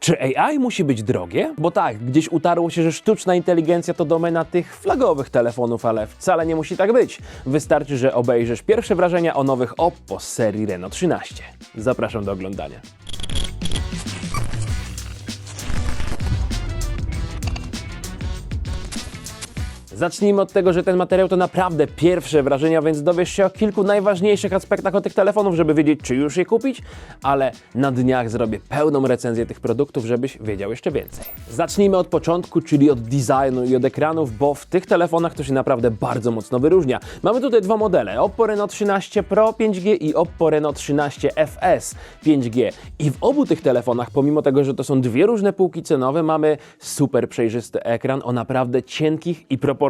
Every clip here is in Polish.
Czy AI musi być drogie? Bo tak, gdzieś utarło się, że sztuczna inteligencja to domena tych flagowych telefonów, ale wcale nie musi tak być. Wystarczy, że obejrzysz pierwsze wrażenia o nowych Oppo z serii Reno 13. Zapraszam do oglądania. Zacznijmy od tego, że ten materiał to naprawdę pierwsze wrażenia, więc dowiesz się o kilku najważniejszych aspektach o tych telefonów, żeby wiedzieć, czy już je kupić, ale na dniach zrobię pełną recenzję tych produktów, żebyś wiedział jeszcze więcej. Zacznijmy od początku, czyli od designu i od ekranów, bo w tych telefonach to się naprawdę bardzo mocno wyróżnia. Mamy tutaj dwa modele, Oppo Reno 13 Pro 5G i Oppo Reno 13 FS 5G. I w obu tych telefonach, pomimo tego, że to są dwie różne półki cenowe, mamy super przejrzysty ekran o naprawdę cienkich i proporcjonalnych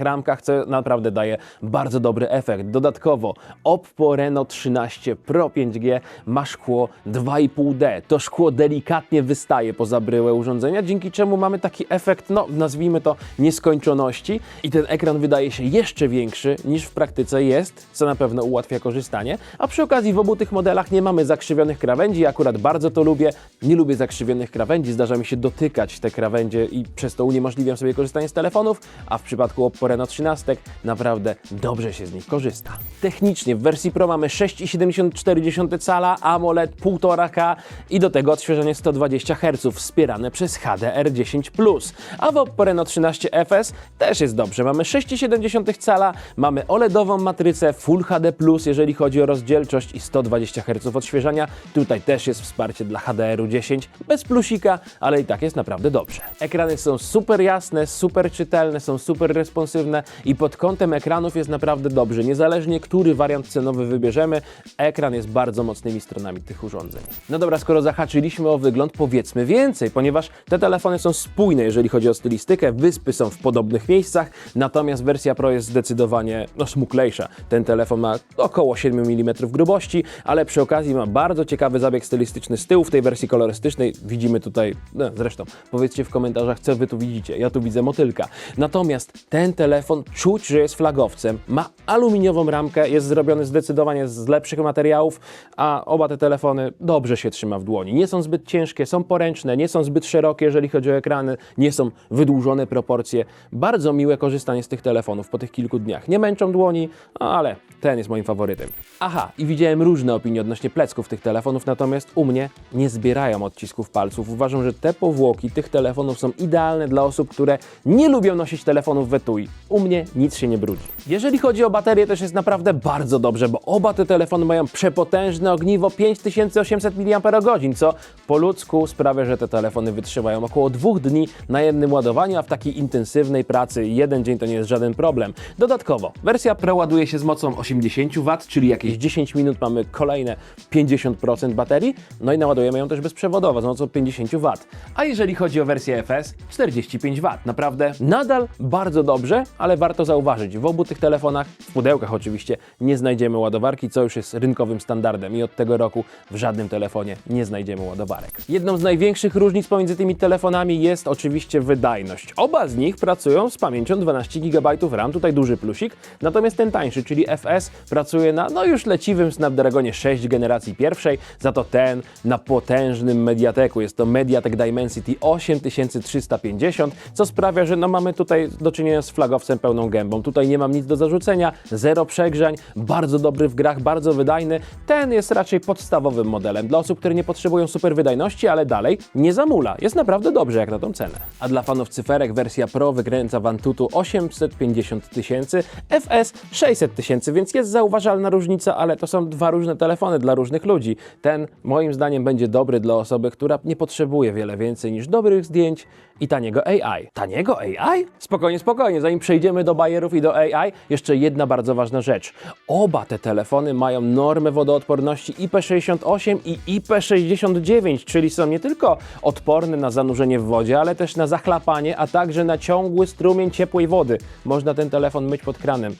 ramkach, co naprawdę daje bardzo dobry efekt. Dodatkowo Oppo Reno 13 Pro 5G ma szkło 2,5D. To szkło delikatnie wystaje poza bryłę urządzenia, dzięki czemu mamy taki efekt, no nazwijmy to nieskończoności i ten ekran wydaje się jeszcze większy niż w praktyce jest, co na pewno ułatwia korzystanie. A przy okazji w obu tych modelach nie mamy zakrzywionych krawędzi, ja akurat bardzo to lubię. Nie lubię zakrzywionych krawędzi, zdarza mi się dotykać te krawędzie i przez to uniemożliwiam sobie korzystanie z telefonów, a w przypadku Oppo Reno 13 naprawdę dobrze się z nich korzysta. Technicznie w wersji Pro mamy 6,74 cala, AMOLED 1,5K i do tego odświeżenie 120 Hz wspierane przez HDR10+. A w Oppo Reno 13 FS też jest dobrze. Mamy 6,7 cala, mamy OLEDową matrycę Full HD+, jeżeli chodzi o rozdzielczość i 120 Hz odświeżania. Tutaj też jest wsparcie dla HDR-u 10, bez plusika, ale i tak jest naprawdę dobrze. Ekrany są super jasne, super czytelne, są super responsywne i pod kątem ekranów jest naprawdę dobrze. Niezależnie, który wariant cenowy wybierzemy, ekran jest bardzo mocnymi stronami tych urządzeń. No dobra, skoro zahaczyliśmy o wygląd, powiedzmy więcej, ponieważ te telefony są spójne, jeżeli chodzi o stylistykę, wyspy są w podobnych miejscach, natomiast wersja Pro jest zdecydowanie no, smuklejsza. Ten telefon ma około 7 mm grubości, ale przy okazji ma bardzo ciekawy zabieg stylistyczny z tyłu. W tej wersji kolorystycznej widzimy tutaj, no, zresztą powiedzcie w komentarzach, co wy tu widzicie. Ja tu widzę motylka. Natomiast ten telefon czuć, że jest flagowcem, ma aluminiową ramkę, jest zrobiony zdecydowanie z lepszych materiałów, a oba te telefony dobrze się trzyma w dłoni. Nie są zbyt ciężkie, są poręczne, nie są zbyt szerokie, jeżeli chodzi o ekrany, nie są wydłużone proporcje. Bardzo miłe korzystanie z tych telefonów po tych kilku dniach. Nie męczą dłoni, ale ten jest moim faworytem. Aha, i widziałem różne opinie odnośnie plecków tych telefonów, natomiast u mnie nie zbierają odcisków palców. Uważam, że te powłoki tych telefonów są idealne dla osób, które nie lubią nosić telefonów w etui. U mnie nic się nie brudzi. Jeżeli chodzi o baterię, też jest naprawdę bardzo dobrze, bo oba te telefony mają przepotężne ogniwo 5800 mAh, co po ludzku sprawia, że te telefony wytrzymają około dwóch dni na jednym ładowaniu, a w takiej intensywnej pracy jeden dzień to nie jest żaden problem. Dodatkowo, wersja Pro ładuje się z mocą 80 W, czyli jakieś 10 minut mamy kolejne 50% baterii, no i naładujemy ją też bezprzewodowo z mocą 50 W. A jeżeli chodzi o wersję FS, 45 W. Naprawdę nadal bardzo dobrze, ale warto zauważyć, w obu tych telefonach, w pudełkach oczywiście, nie znajdziemy ładowarki, co już jest rynkowym standardem i od tego roku w żadnym telefonie nie znajdziemy ładowarek. Jedną z największych różnic pomiędzy tymi telefonami jest oczywiście wydajność. Oba z nich pracują z pamięcią 12 GB RAM, tutaj duży plusik, natomiast ten tańszy, czyli FS, pracuje na no już leciwym Snapdragonie 6 generacji pierwszej, za to ten na potężnym Mediateku. Jest to Mediatek Dimensity 8350, co sprawia, że no mamy tutaj do czynienia z flagowcem pełną gębą. Tutaj nie mam nic do zarzucenia, zero przegrzań, bardzo dobry w grach, bardzo wydajny. Ten jest raczej podstawowym modelem dla osób, które nie potrzebują super wydajności, ale dalej nie zamula. Jest naprawdę dobrze jak na tą cenę. A dla fanów cyferek wersja Pro wykręca w Antutu 850 tysięcy, FS 600 tysięcy, więc jest zauważalna różnica, ale to są dwa różne telefony dla różnych ludzi. Ten moim zdaniem będzie dobry dla osoby, która nie potrzebuje wiele więcej niż dobrych zdjęć i taniego AI. Taniego AI? Spokojnie, spokojnie, zanim przejdziemy do bajerów i do AI, jeszcze jedna bardzo ważna rzecz. Oba te telefony mają normę wodoodporności IP68 i IP69, czyli są nie tylko odporne na zanurzenie w wodzie, ale też na zachlapanie, a także na ciągły strumień ciepłej wody. Można ten telefon myć pod kranem.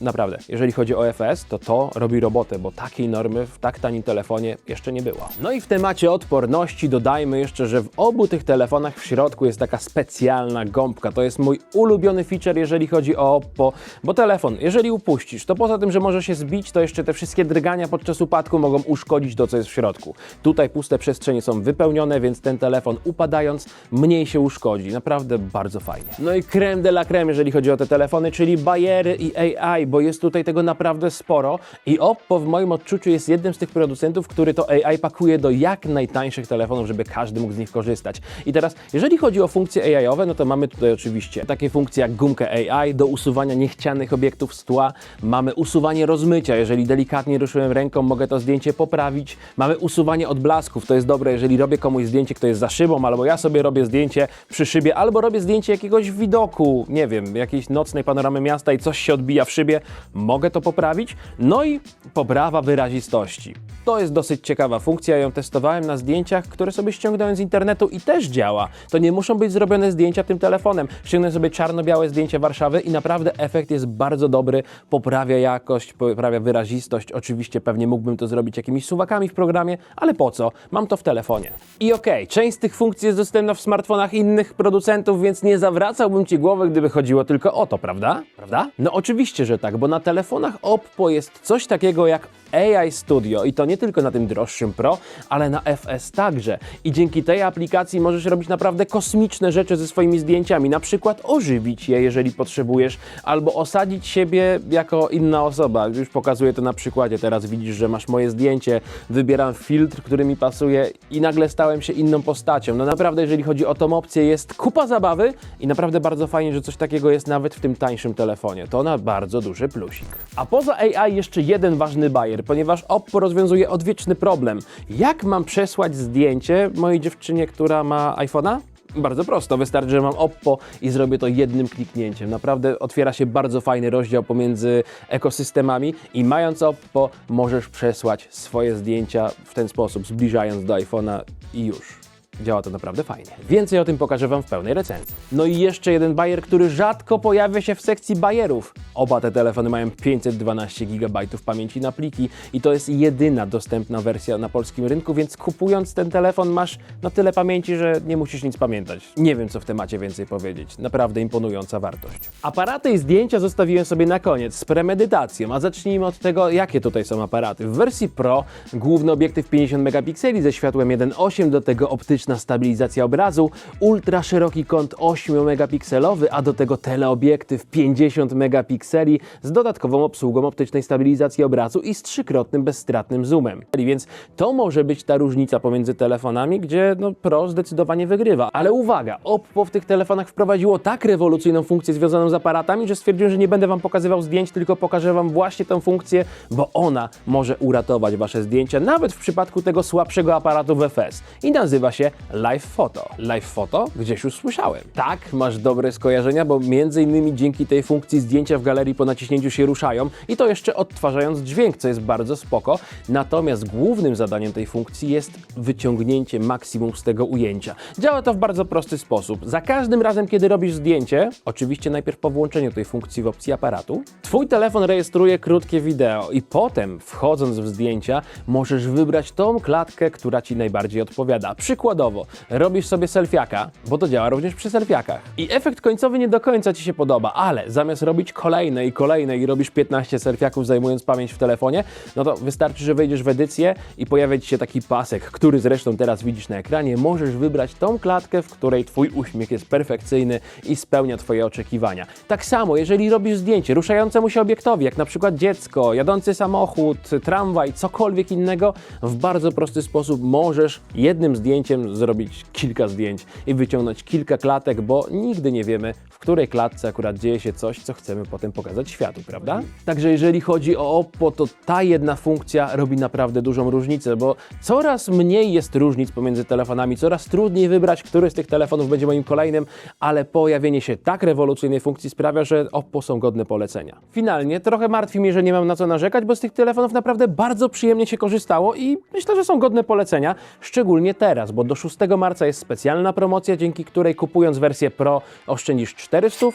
Naprawdę, jeżeli chodzi o FS, to to robi robotę, bo takiej normy w tak tanim telefonie jeszcze nie było. No i w temacie odporności dodajmy jeszcze, że w obu tych telefonach w środku jest taka specjalna gąbka. To jest mój ulubiony feature, jeżeli chodzi o Oppo, bo telefon, jeżeli upuścisz, to poza tym, że może się zbić, to jeszcze te wszystkie drgania podczas upadku mogą uszkodzić to, co jest w środku. Tutaj puste przestrzenie są wypełnione, więc ten telefon upadając mniej się uszkodzi. Naprawdę bardzo fajnie. No i creme de la creme, jeżeli chodzi o te telefony, czyli bariery i AI, bo jest tutaj tego naprawdę sporo. I Oppo w moim odczuciu jest jednym z tych producentów, który to AI pakuje do jak najtańszych telefonów, żeby każdy mógł z nich korzystać. I teraz, jeżeli chodzi o funkcje AI-owe, no to mamy tutaj oczywiście takie funkcje jak gumkę AI do usuwania niechcianych obiektów z tła, mamy usuwanie rozmycia, jeżeli delikatnie ruszyłem ręką, mogę to zdjęcie poprawić, mamy usuwanie odblasków, to jest dobre, jeżeli robię komuś zdjęcie, kto jest za szybą, albo ja sobie robię zdjęcie przy szybie, albo robię zdjęcie jakiegoś widoku, nie wiem, jakiejś nocnej panoramy miasta i coś się odbija w szybie, mogę to poprawić. No i poprawa wyrazistości. To jest dosyć ciekawa funkcja, ja ją testowałem na zdjęciach, które sobie ściągnąłem z internetu i też działa. To nie muszą być zrobione zdjęcia tym telefonem. Ściągnę sobie czarno-białe zdjęcie Warszawy i naprawdę efekt jest bardzo dobry, poprawia jakość, poprawia wyrazistość. Oczywiście pewnie mógłbym to zrobić jakimiś suwakami w programie, ale po co? Mam to w telefonie. I okej, część z tych funkcji jest dostępna w smartfonach innych producentów, więc nie zawracałbym Ci głowy, gdyby chodziło tylko o to, prawda? Prawda? No oczywiście, że tak, bo na telefonach Oppo jest coś takiego jak AI Studio i to nie tylko na tym droższym Pro, ale na FS także. I dzięki tej aplikacji możesz robić naprawdę kosmiczne rzeczy ze swoimi zdjęciami, na przykład ożywić je, jeżeli potrzebujesz, albo osadzić siebie jako inna osoba. Już pokazuję to na przykładzie. Teraz widzisz, że masz moje zdjęcie, wybieram filtr, który mi pasuje i nagle stałem się inną postacią. No naprawdę, jeżeli chodzi o tą opcję, jest kupa zabawy i naprawdę bardzo fajnie, że coś takiego jest nawet w tym tańszym telefonie. To na bardzo duży plusik. A poza AI jeszcze jeden ważny bajer, ponieważ Oppo rozwiązuje odwieczny problem. Jak mam przesłać zdjęcie mojej dziewczynie, która ma iPhone'a? Bardzo prosto, wystarczy, że mam Oppo i zrobię to jednym kliknięciem. Naprawdę otwiera się bardzo fajny rozdział pomiędzy ekosystemami i mając Oppo możesz przesłać swoje zdjęcia w ten sposób, zbliżając do iPhone'a i już. Działa to naprawdę fajnie. Więcej o tym pokażę Wam w pełnej recenzji. No i jeszcze jeden bajer, który rzadko pojawia się w sekcji bajerów. Oba te telefony mają 512 GB pamięci na pliki i to jest jedyna dostępna wersja na polskim rynku, więc kupując ten telefon masz na tyle pamięci, że nie musisz nic pamiętać. Nie wiem, co w temacie więcej powiedzieć. Naprawdę imponująca wartość. Aparaty i zdjęcia zostawiłem sobie na koniec z premedytacją, a zacznijmy od tego, jakie tutaj są aparaty. W wersji Pro główny obiektyw 50 megapikseli ze światłem 1.8, do tego optyczna stabilizacja obrazu, ultra szeroki kąt 8 megapikselowy, a do tego teleobiektyw 50 megapikseli z dodatkową obsługą optycznej stabilizacji obrazu i z trzykrotnym bezstratnym zoomem. Więc to może być ta różnica pomiędzy telefonami, gdzie no, Pro zdecydowanie wygrywa. Ale uwaga, Oppo w tych telefonach wprowadziło tak rewolucyjną funkcję związaną z aparatami, że stwierdziłem, że nie będę Wam pokazywał zdjęć, tylko pokażę Wam właśnie tę funkcję, bo ona może uratować Wasze zdjęcia, nawet w przypadku tego słabszego aparatu w FS. I nazywa się Live Photo. Live Photo? Gdzieś już słyszałem. Tak, masz dobre skojarzenia, bo między innymi dzięki tej funkcji zdjęcia w galerii po naciśnięciu się ruszają i to jeszcze odtwarzając dźwięk, co jest bardzo spoko. Natomiast głównym zadaniem tej funkcji jest wyciągnięcie maksimum z tego ujęcia. Działa to w bardzo prosty sposób. Za każdym razem, kiedy robisz zdjęcie, oczywiście najpierw po włączeniu tej funkcji w opcji aparatu, twój telefon rejestruje krótkie wideo i potem wchodząc w zdjęcia możesz wybrać tą klatkę, która ci najbardziej odpowiada. Przykładowo, robisz sobie selfiaka, bo to działa również przy selfiakach. I efekt końcowy nie do końca ci się podoba, ale zamiast robić kolejne i kolejne i robisz 15 selfiaków zajmując pamięć w telefonie, no to wystarczy, że wejdziesz w edycję i pojawia ci się taki pasek, który zresztą teraz widzisz na ekranie. Możesz wybrać tą klatkę, w której twój uśmiech jest perfekcyjny i spełnia twoje oczekiwania. Tak samo, jeżeli robisz zdjęcie ruszającemu się obiektowi, jak na przykład dziecko, jadący samochód, tramwaj, cokolwiek innego, w bardzo prosty sposób możesz jednym zdjęciem zrobić kilka zdjęć i wyciągnąć kilka klatek, bo nigdy nie wiemy, w której klatce akurat dzieje się coś, co chcemy potem pokazać światu, prawda? Także jeżeli chodzi o Oppo, to ta jedna funkcja robi naprawdę dużą różnicę, bo coraz mniej jest różnic pomiędzy telefonami, coraz trudniej wybrać, który z tych telefonów będzie moim kolejnym, ale pojawienie się tak rewolucyjnej funkcji sprawia, że Oppo są godne polecenia. Finalnie trochę martwi mnie, że nie mam na co narzekać, bo z tych telefonów naprawdę bardzo przyjemnie się korzystało i myślę, że są godne polecenia, szczególnie teraz, bo do 6 marca jest specjalna promocja, dzięki której kupując wersję Pro oszczędzisz 400,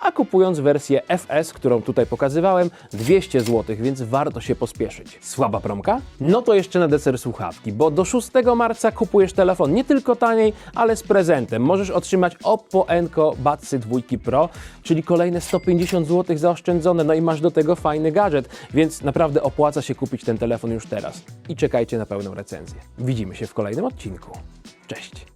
a kupując wersję FS, którą tutaj pokazywałem, 200 zł, więc warto się pospieszyć. Słaba promka? No to jeszcze na deser słuchawki, bo do 6 marca kupujesz telefon nie tylko taniej, ale z prezentem. Możesz otrzymać Oppo Enco Budsy 2 Pro, czyli kolejne 150 zł zaoszczędzone, no i masz do tego fajny gadżet, więc naprawdę opłaca się kupić ten telefon już teraz. I czekajcie na pełną recenzję. Widzimy się w kolejnym odcinku. Cześć!